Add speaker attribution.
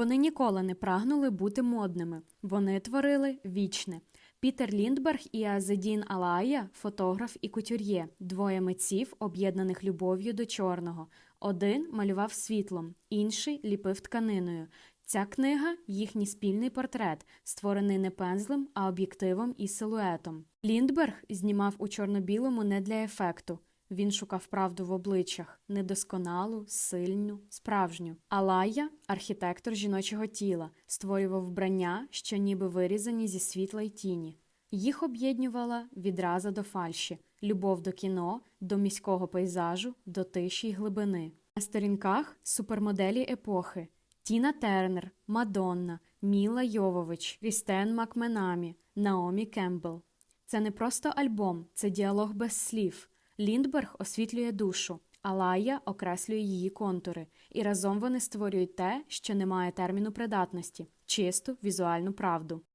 Speaker 1: Вони ніколи не прагнули бути модними. Вони творили вічне. Пітер Ліндберг і Азедін Алая – фотограф і кутюр'є, двоє митців, об'єднаних любов'ю до чорного. Один малював світлом, інший ліпив тканиною. Ця книга їхній спільний портрет, створений не пензлем, а об'єктивом і силуетом. Ліндберг знімав у чорно-білому не для ефекту. Він шукав правду в обличчях недосконалу, сильну, справжню. Алая, архітектор жіночого тіла, створював вбрання, що ніби вирізані зі світла й тіні. Їх об'єднувала відраза до фальші, любов до кіно, до міського пейзажу, до тиші й глибини. На сторінках супермоделі епохи Тіна Тернер, Мадонна, Міла Йовович, Крістен Макменамі, Наомі Кембл. Це не просто альбом, це діалог без слів. Ліндберг освітлює душу, а Лая окреслює її контури, і разом вони створюють те, що не має терміну придатності чисту візуальну правду.